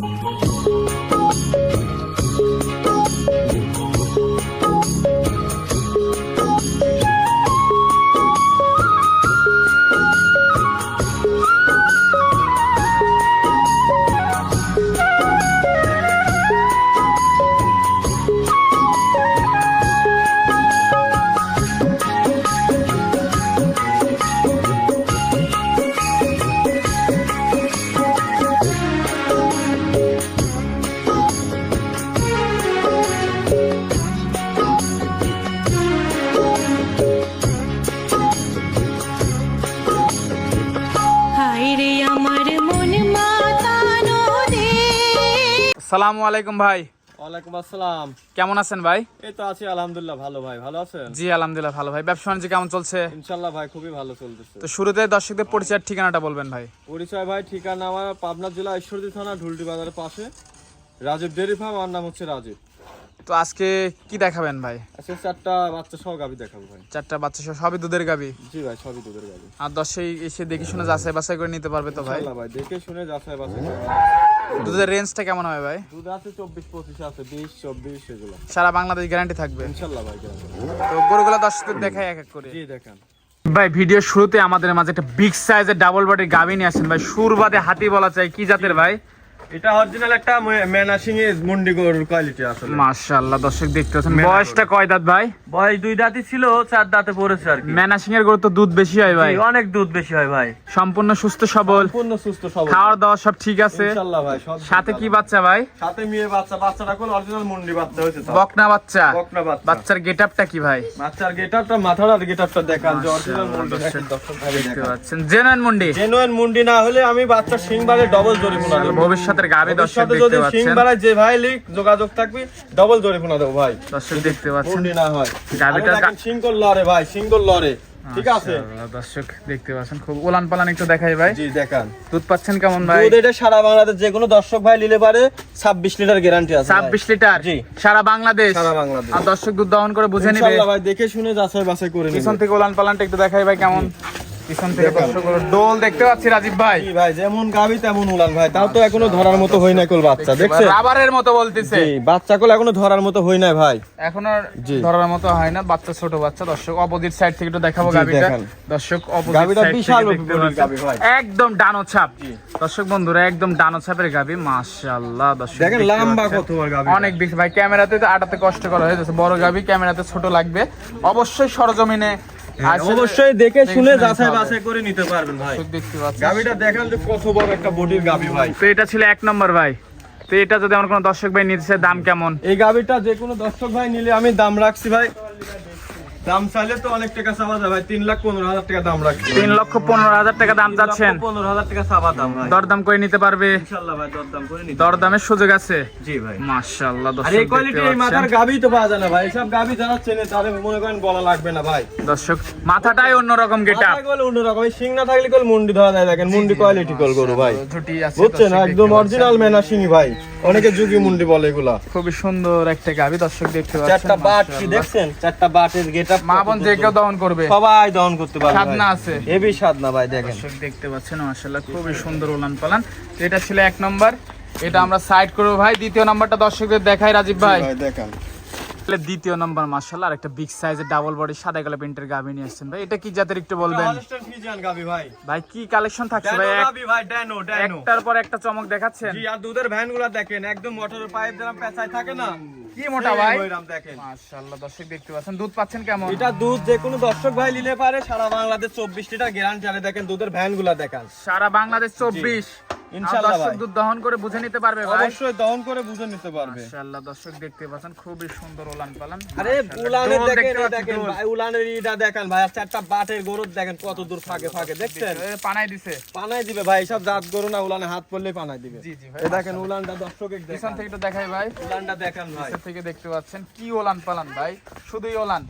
Música সালামু আলাইকুম ভাই। ওয়ালাইকুম আসসালাম। কেমন আছেন ভাই? এই তো আছি আলহামদুলিল্লাহ ভালো ভাই। ভালো আছেন? জি আলহামদুলিল্লাহ ভালো ভাই। ব্যবসা বাণিজ্য কেমন চলছে? ইনশাল্লাহ ভাই খুবই ভালো চলতেছে। তো শুরুতে দর্শকদের পরিচয়ের ঠিকানাটা বলবেন ভাই। পরিচয় ভাই ঠিকানা আমার পাবনা জেলা ঈশ্বরদী থানা ঢুলটি বাজারের পাশে। রাজীব ডেরি ফার্ম আমার নাম হচ্ছে রাজীব। তো আজকে কি দেখাবেন ভাই? আজকে চারটা বাচ্চা সহ গাবি দেখাবো ভাই। চারটা বাচ্চা সহ সবই দুধের গাবি? জি ভাই সবই দুধের গাবি। আর দর্শক এসে দেখে শুনে যাচাই বাছাই করে নিতে পারবে তো ভাই? ভাই দেখে শুনে যাচাই বাছাই করে। দুধের রেঞ্জটা কেমন হবে ভাই? দুধ আছে চব্বিশ পঁচিশ আছে বিশ চব্বিশ এগুলো। সারা বাংলাদেশ গ্যারান্টি থাকবে? ইনশাল্লাহ ভাই তো গরুগুলো দর্শকদের দেখাই এক এক করে। জি দেখেন। ভাই ভিডিও শুরুতে আমাদের মাঝে একটা বিগ সাইজের ডাবল বডির গাবি নিয়ে আসেন। ভাই সুরবাদে হাতি বলা চাই কি জাতের ভাই? এটা অরিজিনাল একটা ম্যানাসিং এর মুন্ডি গরুর কোয়ালিটি আসলে। মাশাআল্লাহ দর্শক দেখতে পাচ্ছেন। বয়সটা কয় দাঁত ভাই? দুই দাঁতই ছিল চার দাঁতে পড়েছে আর কি। ম্যানাসিং এর গরু তো দুধ বেশি হয় ভাই। অনেক দুধ বেশি হয় ভাই। সম্পূর্ণ সুস্থ সবল। সম্পূর্ণ সুস্থ সবল। খাওয়ার দাওয়া সব ঠিক আছে। ইনশাল্লাহ ভাই সাথে কি বাচ্চা ভাই? সাথে মেয়ে বাচ্চা বাচ্চাটা কোন অরিজিনাল মুন্ডি বাচ্চা হয়েছে তো বকনা বাচ্চা। বকনা বাচ্চা। বাচ্চার গেটআপটা কি ভাই? বাচ্চার গেটআপটা মাথার গেটআপটা দেখান যে অরিজিনাল মুন্ডি দেখতে পাচ্ছেন। জেনুইন মুন্ডি। জেনুইন মুন্ডি না হলে আমি বাচ্চার সিংবারে ডবল জরিমানা দেবো। গাবে দর্শক দেখতে পাচ্ছেন। যে ভাই লিক যোগাযোগ থাকবে ডবল দেবো ভাই। দর্শক দেখতে পাচ্ছেন। না হয়। গাবিটা লরে ভাই লরে। ঠিক আছে? দর্শক দেখতে পাচ্ছেন। খুব উলান পালান একটু দেখাই ভাই। জি দেখান। দুধ পাচ্ছেন কেমন ভাই? দুধ এটা সারা বাংলাদেশ যে কোনো দর্শক ভাই নিলে পারে ছাব্বিশ লিটার গ্যারান্টি আছে ভাই। ছাব্বিশ লিটার? জি। সারা বাংলাদেশ? সারা বাংলাদেশ। আর দর্শক দুধ দহন করে বুঝে নিবে। ইনশাআল্লাহ ভাই দেখে শুনে যাচাই বাছাই করে নিবে। পিছন থেকে উলান পালানটা একটু দেখাই ভাই কেমন। পিছন থেকে দেখান। দর্শক ডোল দেখতে পাচ্ছি রাজীব ভাই। ভাই যেমন গাবি তেমন উলান ভাই। তাও তো এখনও ধরার মতো হই নাই কোল বাচ্চা দেখছে। রাবারের মতো বলতেছে। জি বাচ্চা কোল এখনও ধরার মতো হই নাই ভাই। এখন ধরার মতো হয় না বাচ্চা ছোট বাচ্চা। দর্শক অপোজিট সাইড থেকে একটু দেখাবো গাবিটা। দর্শক অপোজিট গাভীটা বিশাল থেকে দেখতে বডির গাভী পাচ্ছেন। ভাই। একদম ডানো ছাপ। দর্শক বন্ধুরা একদম ডানো ছাপের গাবি। মাশাআল্লাহ দর্শক দেখেন লম্বা কত অনেক বেশি। ভাই ক্যামেরাতে তো আটাতে কষ্ট করা হয়ে যাচ্ছে। বড় গাবি ক্যামেরাতে ছোট লাগবে। অবশ্যই সরজমিনে অবশ্যই দেখে শুনে যাচাই বাছাই করে নিতে পারবেন ভাই। গাবিটা দেখান যে কত বড় একটা বডির গাবি ভাই। তো এটা ছিল এক নম্বর ভাই। তো এটা যদি আমার কোনো দর্শক ভাই নিতে চায় দাম কেমন? এই গাবিটা যে কোনো দর্শক ভাই নিলে আমি দাম রাখছি ভাই। দাম চাইলে তো অনেক টাকা চাওয়া ভাই। তিন লাখ পনেরো হাজার টাকা দাম রাখছি। তিন লক্ষ পনেরো হাজার টাকা দাম চাচ্ছেন। পনেরো হাজার টাকা দাম ভাই। দরদাম করে নিতে পারবে। ইনশাল্লাহ ভাই দরদাম করে নিতে দরদামের সুযোগ আছে। জি ভাই। মাশাআল্লাহ দর্শক এই কোয়ালিটি এই মাথার গাবি তো পাওয়া যায় না ভাই। এসব গাবি যারা চেনে তাহলে মনে করেন বলা লাগবে না ভাই। দর্শক মাথাটাই অন্যরকম গেটা অন্যরকম। এই শিং না থাকলে কল মুন্ডি ধরা যায়। দেখেন মুন্ডি কোয়ালিটি কল গরু ভাই। বুঝছেন? একদম অরিজিনাল মেনা শিঙি ভাই। অনেকে যুগি মুন্ডি বলে এগুলা। খুবই সুন্দর একটা গাবি দর্শক দেখতে পাচ্ছেন চারটা বাট কি দেখছেন? চারটা বাটের গেটআপ মা বোন যে কেউ দহন করবে। সবাই দহন করতে পারবে সাধনা আছে। এবি সাধনা ভাই দেখেন। দর্শক দেখতে পাচ্ছেন মাশাআল্লাহ খুবই সুন্দর উলান পালান। এটা ছিল এক নম্বর। এটা আমরা সাইড করব ভাই। দ্বিতীয় নাম্বারটা দর্শকদের দেখাই রাজীব ভাই। ভাই দেখেন। দ্বিতীয় নম্বর মার্শাল আর একটা বিগ সাইজের ডাবল বডি সাদা কালো প্রিন্টের গাভি নিয়ে আসছেন। ভাই এটা কি জাতের একটু বলবেন? ভাই। ভাই কি কালেকশন থাকছে ভাই? ড্যানো ভাই ড্যানো ড্যানো একটার পর একটা চমক দেখাচ্ছেন? জি আর দুধের ভ্যানগুলা দেখেন একদম মোটরের পাইপ যেরকম পেঁচায় থাকে না কি মোটা ভাই? দেখেন। মাশাআল্লাহ দর্শক দেখতে পাচ্ছেন দুধ পাচ্ছেন কেমন? এটা দুধ যে কোনো দর্শক ভাই নিলে পারে সারা বাংলাদেশ চব্বিশ লিটার গ্যারান্টি আরে দেখেন দুধের ভ্যানগুলা দেখান। সারা বাংলাদেশ চব্বিশ। ইনশাআল্লাহ দর্শক দুধ দহন করে বুঝে নিতে পারবে ভাই। অবশ্যই দহন করে বুঝে নিতে পারবে। মাশাআল্লাহ দর্শক দেখতে পাচ্ছেন খুবই সুন্দর ওলান পালান। আরে উলানের দেখেন দেখতে এই পাচ্ছি, দেখেন ভাই উলানের ইটা দেখেন ভাই আর চারটা বাটের গরুর দেখেন কত দূর ফাঁকে ফাঁকে দেখছেন? পানাই দিছে। পানাই দিবে ভাই সব জাত গরু না উলানে হাত পড়লে পানাই দিবে। জি জি ভাই দেখেন উলানটা দর্শক পিছন দেখেন। থেকে একটু দেখাই ভাই। উলানটা দেখেন ভাই। থেকে দেখতে পাচ্ছেন কি ওলান পালান ভাই? শুধুই ওলান।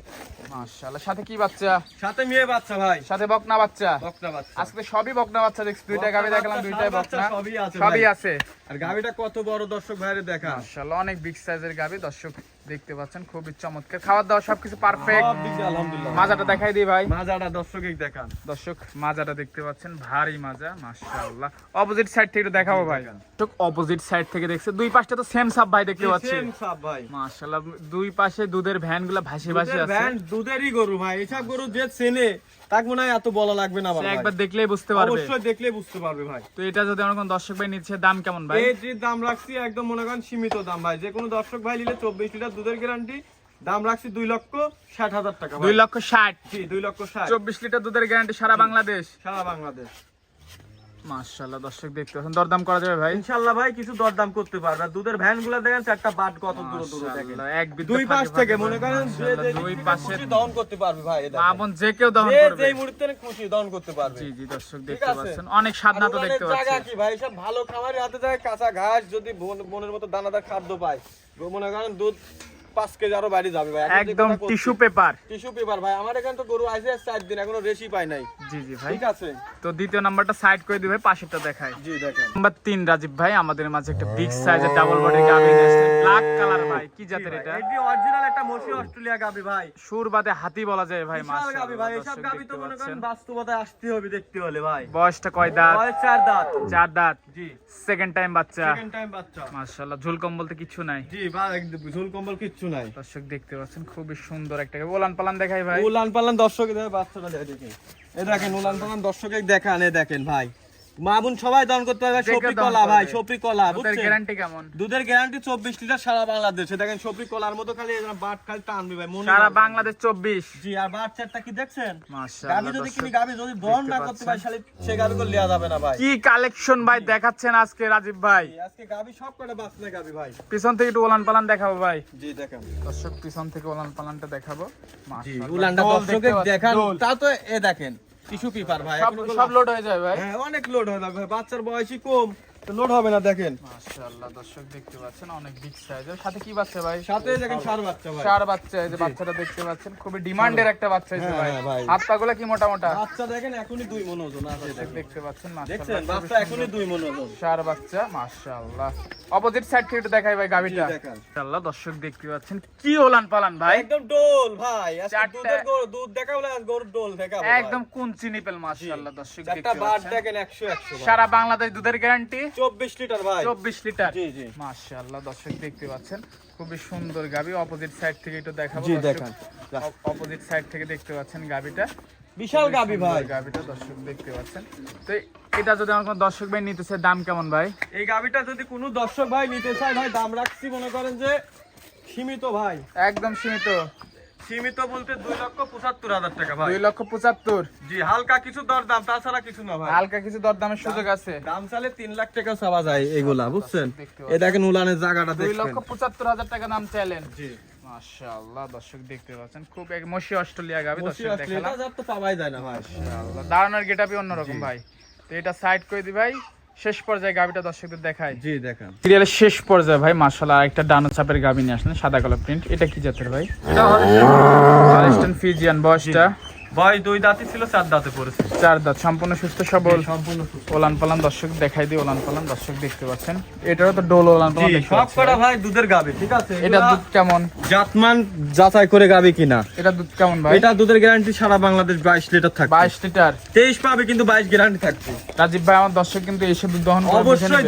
মাশাআল্লাহ। সাথে কি বাচ্চা? সাথে মেয়ে বাচ্চা ভাই। সাথে বকনা বাচ্চা। বকনা বাচ্চা। আজকে সবই বকনা বাচ্চা দেখছি। দুইটা গাবি দেখলাম দুইটাই বাচ্চা বকনা। সবই আছে সবই আছে। আর গাবিটা কত বড় দর্শক ভাইরে দেখা। মাশাআল্লাহ অনেক বিগ সাইজের গাবি দর্শক দেখতে পাচ্ছেন খুবই চমৎকার। খাবার দাওয়া সবকিছু পারফেক্ট আলহামদুলিল্লাহ। মাজাটা দেখাই দিই ভাই। মাজাটা দর্শকই দেখান। দর্শক মাজাটা দেখতে পাচ্ছেন ভারী মাজা মাশাআল্লাহ। অপোজিট সাইড থেকে একটু দেখাবো ভাই। দর্শক অপোজিট সাইড থেকে দেখছে দুই পাশটা তো সেম ভাই দেখতে পাচ্ছি। সেম সাপ ভাই। মাশাআল্লাহ দুই পাশে দুধের ভ্যানগুলা ভাসি ভাসি আছে। ভ্যান দুধেরই গরু ভাই এসব গরু যে চেনে তাকে মনে হয় এত বলা লাগবে না ভাই। একবার দেখলেই বুঝতে পারবে। অবশ্যই দেখলে বুঝতে পারবে ভাই। তো এটা যদি আমার কোন দর্শক ভাই নিচ্ছে দাম কেমন ভাই? যে দাম রাখছি একদম মনে করেন সীমিত দাম ভাই। যে কোনো দর্শক ভাই নিলে চব্বিশ লিটার দুধের গ্যারান্টি দাম রাখছি দুই লক্ষ ষাট হাজার টাকা দুই লক্ষ ষাট। জি দুই লক্ষ ষাট। চব্বিশ লিটার দুধের গ্যারান্টি সারা বাংলাদেশ। সারা বাংলাদেশ। মাশাআল্লাহ দর্শক দেখতে পাচ্ছেন দরদাম করা যাবে ভাই? ইনশাল্লাহ ভাই কিছু দরদাম করতে পারবে দুধের ভ্যানগুলা দেখেন চারটা বাট কত দূর দূরে দেখেন। দুই পাশ থেকে মনে করেন যে যে দুই পাশে দহন করতে পারবে ভাই মা বোন যে কেউ দহন যে করবে। যেই মুহূর্তে খুশি দহন করতে পারবে। জি জি দর্শক দেখতে পাচ্ছেন অনেক স্বাদ তো দেখতে উনানের জায়গা কি ভাই? সব ভালো খামারের হাতে যায় কাঁচা ঘাস যদি বনের মতো দানাদার খাদ্য পায়। মনে করেন দুধ পাঁচ কেজি আরও বাড়ি যাবে ভাই। একদম টিস্যু পেপার। টিস্যু পেপার ভাই আমার এখানে তো গরু আইসে চার দিন এখনও রেশি পাই নাই। জি জি ভাই। ঠিক আছে। তো দ্বিতীয় নাম্বারটা সাইড করে দিবে পাশেরটা দেখায় জি দেখেন। নাম্বার তিন রাজীব ভাই আমাদের মাঝে একটা বিগ সাইজের ডাবল বডির গাভি নিয়ে ব্ল্যাক কালার ভাই কি জাতের এটা? এটি অরিজিনাল একটা মসি অস্ট্রেলিয়া গাবি ভাই। সুর বাদে হাতি বলা যায় ভাই বিশাল গাবি ভাই এসব গাবি তো মনে করেন বাস্তবতায় আসতে হবে দেখতে হলে ভাই। বয়সটা কয় দাঁত? বয়স চার দাঁত। চার দাঁত। জি। সেকেন্ড টাইম বাচ্চা। সেকেন্ড টাইম বাচ্চা। মাশাআল্লাহ ঝুল কম বলতে কিছু নাই। জি একদম ঝোল কম্বল কিচ্ছু নাই। দর্শক দেখতে পাচ্ছেন খুবই সুন্দর একটা। ওলান পালান দেখাই ভাই। উলান পালান দর্শক বাচ্চাটা দেখে। এ দেখেন উলান পালান দর্শকে দেখান এ দেখেন ভাই। সবাই দান করতে পারবে দান কলা ভাই। কলা বুঝছেন? গ্যারান্টি কেমন? দুধের গ্যারান্টি চব্বিশ লিটার সারা বাংলাদেশে। দেখেন কলার মতো খালি এরকম বাট খালি টানবে ভাই মনে সারা বাংলাদেশ চব্বিশ। জি আর বাট চারটা কি দেখছেন? গাবি যদি কিনি গাবি যদি দহন না করতে শালি সে গাবি লিয়া যাবে না ভাই। কি কালেকশন ভাই দেখাচ্ছেন আজকে রাজীব ভাই? আজকে গাবি সব কটা বাঁচলে গাবি ভাই? পিছন থেকে একটু ওলান পালান দেখাবো ভাই। জি দেখেন। দর্শক পিছন থেকে ওলান পালানটা দেখাবো মাশাআল্লাহ। দর্শকে দেখান তা তো এ দেখেন। টিস্যু পেপার ভাই সব এখনও তো সব লোড হয়ে যায় ভাই। হ্যাঁ অনেক লোড হয় ভাই বাচ্চার বয়সই কম। তো লোড হবে না দেখেন। মাশাআল্লাহ দর্শক দেখতে পাচ্ছেন অনেক বিগ সাইজের সাথে কি বাচ্চা ভাই? সাথে দেখেন সার বাচ্চা ভাই। চার বাচ্চা এই যে বাচ্চাটা দেখতে পাচ্ছেন খুবই ডিমান্ডের একটা বাচ্চা হ্যাঁ, ভাই। হ্যাঁ। হাত পাগুলো কি মোটা মোটা বাচ্চা দেখেন এখনই দুই মন ওজন আছে দেখতে পাচ্ছেন দেখছেন বাচ্চা এখনই দুই মন ওজন। চার বাচ্চা মাশাআল্লাহ। অপোজিট সাইড থেকে দেখাই ভাই গাবিটা মাশাআল্লাহ দর্শক দেখতে পাচ্ছেন কি ওলান পালান ভাই। একদম ডোল ভাই দুধের গরু দুধ দেখাবো না গরুর ডোল একদম মাশাআল্লাহ দর্শক দেখতে পাচ্ছেন। দেখেন একশো একশো ভাই। সারা বাংলাদেশ দুধের গ্যারান্টি চব্বিশ লিটার ভাই। চব্বিশ লিটার। জি জি। মাশাআল্লাহ দর্শক দেখতে পাচ্ছেন খুবই সুন্দর গাবি। অপোজিট সাইড থেকে একটু দেখাবো জি, দেখান। অপোজিট সাইড থেকে দেখতে পাচ্ছেন গাবিটা। বিশাল গাবি ভাই। গাবিটা দর্শক দেখতে পাচ্ছেন। তো এটা যদি আমার কোনো দর্শক ভাই নিতে চায় দাম কেমন ভাই? এই গাবিটা যদি কোনো দর্শক ভাই নিতে চায় ভাই দাম রাখছি মনে করেন যে সীমিত ভাই। একদম সীমিত। সীমিত বলতে দুই লক্ষ পঁচাত্তর হাজার টাকা ভাই। দুই লক্ষ পঁচাত্তর। জি হালকা কিছু দর দাম তাছাড়া কিছু না ভাই। হালকা কিছু দরদামের সুযোগ আছে। দাম চালে তিন লাখ টাকা চাওয়া যায় এগুলা বুঝছেন? দেখতে এ দেখেন উলানের জায়গাটা দুই লক্ষ পঁচাত্তর হাজার টাকা দাম চাইলেন। জি। মাশাআল্লাহ দর্শক দেখতে পাচ্ছেন খুব এক মসি অস্ট্রেলিয়া গাবি দর্শক দেখালাম। তো পাওয়াই যায় না মাশাআল্লাহ দাঁড়ানোর গেটআপই অন্যরকম ভাই। তো এটা সাইড করে দি ভাই? শেষ পর্যায়ে গাবিটা দর্শকদের দেখায় জি দেখান। সিরিয়ালের শেষ পর্যায়ে ভাই মাশাআল্লাহ আরেকটা ডানো চাপের গাবি নিয়ে আসলেন সাদা কালো প্রিন্ট এটা কি জাতের ভাই? এটা আরেস্টন ফিজিয়ান বয়সটা। ভাই দুই দাঁতই ছিল চার দাঁতে পড়েছে। চার দাঁত সম্পূর্ণ সুস্থ সবল। সম্পূর্ণ ওলান পালান দর্শক দেখাই দিই ওলান পালান দর্শক দেখতে পাচ্ছেন। এটারও তো ডোল ওলান পালান জি সব কটা ভাই। দুধের গাবি ঠিক আছে? এটা দুধ কেমন? জাতমান যাচাই করে গাবি কিনা। এটা দুধ কেমন ভাই? এটা দুধের গ্যারান্টি সারা বাংলাদেশ বাইশ লিটার থাকবে। বাইশ লিটার। তেইশ পাবে কিন্তু বাইশ গ্যারান্টি থাকবে। রাজীব ভাই আমার দর্শক কিন্তু এসে দুধ দহন করে অবশ্যই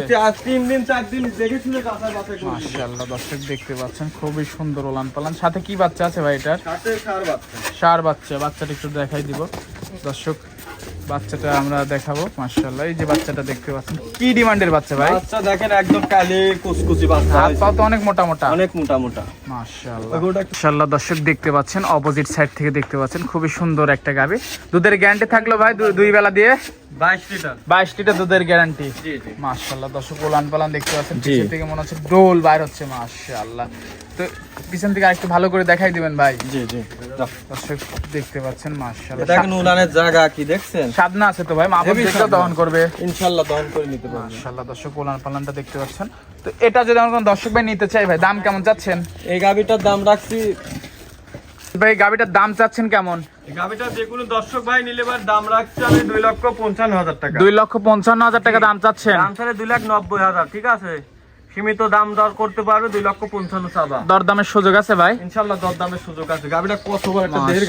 তিন দিন চার দিন দেখে শুনে যাচাই বাছাই করবে মাশাআল্লাহ দর্শক দেখতে পাচ্ছেন খুবই সুন্দর ওলান পালান সাথে কি বাচ্চা আছে ভাই এটার? সাথে সার বাচ্চা। সার বাচ্চা বাচ্চাটা একটু দেখাই দিব। দর্শক বাচ্চাটা আমরা দেখাবো মার্শাল্লাহ এই যে বাচ্চাটা দেখতে পাচ্ছেন কি ডিমান্ডের বাচ্চা ভাই? বাচ্চা দেখেন একদম কালি কুচকুচি বাচ্চা। হাত পা তো অনেক মোটা মোটা। অনেক মোটা মোটা। মাশাআল্লাহ। ওগুলোটা দর্শক দেখতে পাচ্ছেন অপোজিট সাইড থেকে দেখতে পাচ্ছেন। খুবই সুন্দর একটা গাবি দুধের গ্যারান্টি থাকল ভাই দুই বেলা দিয়ে। লিটার। দুধের গ্যারান্টি জি জি। মাশাআল্লাহ দর্শক ওলান পালান দেখতে পাচ্ছেন পিছন থেকে মনে হচ্ছে ডোল বাইর হচ্ছে মাশাআল্লাহ। তো পিছন থেকে আরেকটু ভালো করে দেখাই দিবেন ভাই। জি জি। দর্শক দেখতে পাচ্ছেন মাশাআল্লাহ। উলানের জায়গা কি দেখছেন? সাধনা আছে তো ভাই। দহন করবে। দহন করে নিতে পারবেন মাশাআল্লাহ দর্শক ওলান পালানটা দেখতে পাচ্ছেন। তো এটা যদি আমার কোনো দর্শক ভাই নিতে চাই ভাই দাম কেমন যাচ্ছেন এই গাবিটার দাম রাখছি ভাই গাবিটার দাম চাচ্ছেন কেমন? গাড়িটা যে কোনো দর্শক ভাই নিলে এবার দাম রাখছে আমি দুই লক্ষ পঞ্চান্ন হাজার টাকা। দুই লক্ষ পঞ্চান্ন হাজার টাকা দাম চাচ্ছেন? দাম ছাড়ে দুই লাখ নব্বই হাজার ঠিক আছে? সীমিত দাম দর করতে পারবে দুই লক্ষ পঞ্চান্ন চাবা। দরদামের সুযোগ আছে ভাই? ইনশাল্লাহ দরদামের সুযোগ আছে। গাভিটা কত বড় একটা দেহের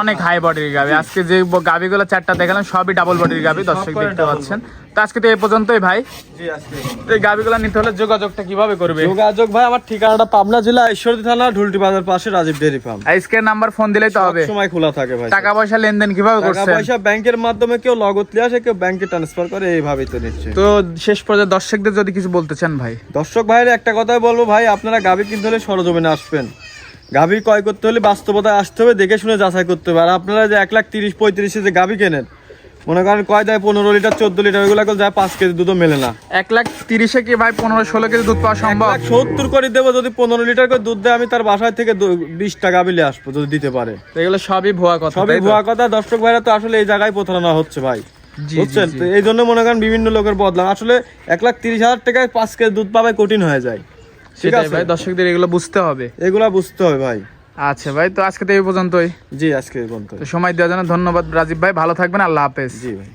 অনেক হাই বডির গাবি। আজকে যে গাবিগুলো চারটা দেখালাম সবই ডাবল বডির গাবি দর্শক দেখতে পাচ্ছেন। তো আজকে তো এই পর্যন্তই ভাই। জি আজকে এই গাবিগুলো নিতে হলে যোগাযোগটা কীভাবে করবে? যোগাযোগ ভাই আমার ঠিকানাটা পাবনা জেলা ঈশ্বরদী থানা ঢুলটি বাজার পাশে রাজীব ডেয়ারি ফার্ম। আজকের নাম্বার ফোন দিলেই তো হবে। সময় খোলা থাকে ভাই টাকা পয়সা লেনদেন কীভাবে টাকা করছেন? পয়সা ব্যাংকের মাধ্যমে কেউ নগদ নিয়ে আসে কেউ ব্যাংকে ট্রান্সফার করে এইভাবেই তো নিচ্ছে। তো শেষ পর্যায়ে দর্শকদের যদি কিছু বলতে চান ভাই। দর্শক ভাইয়ের একটা কথাই বলব ভাই আপনারা গাভী কিনতে হলে সরজমিনে আসবেন। গাভী ক্রয় করতে হলে বাস্তবতায় আসতে হবে দেখে শুনে যাচাই করতে হবে। আর আপনারা যে এক লাখ তিরিশ পঁয়ত্রিশে যে গাভী কেনেন মনে করেন কয় দেয় পনেরো লিটার চোদ্দ লিটার ওইগুলো করে যায় পাঁচ কেজি দুধও মেলে না। এক লাখ তিরিশে কি ভাই পনেরো ষোলো কেজি দুধ পাওয়া সম্ভব? সত্তর করে দেবো যদি পনেরো লিটার করে দুধ দেয় আমি তার বাসায় থেকে বিশটা গাভী নিয়ে আসব যদি দিতে পারে। এগুলো সবই ভুয়া কথা সবই ভুয়া কথা। দর্শক ভাইরা তো আসলে এই জায়গায় প্রতারণা হচ্ছে ভাই। বুঝছেন। তো এই জন্য মনে করেন বিভিন্ন লোকের বদলাম আসলে এক লাখ তিরিশ হাজার টাকায় পাঁচ কেজি দুধ পাবে কঠিন হয়ে যায়। ঠিক সেটাই আছে? ভাই দর্শকদের এগুলো বুঝতে হবে। এগুলা বুঝতে হবে ভাই। আচ্ছা ভাই তো আজকে তো এই পর্যন্তই। জি আজকে এই পর্যন্ত সময় দেওয়ার জন্য ধন্যবাদ রাজীব ভাই। ভালো থাকবেন আল্লাহ হাফেজ। জি ভাই।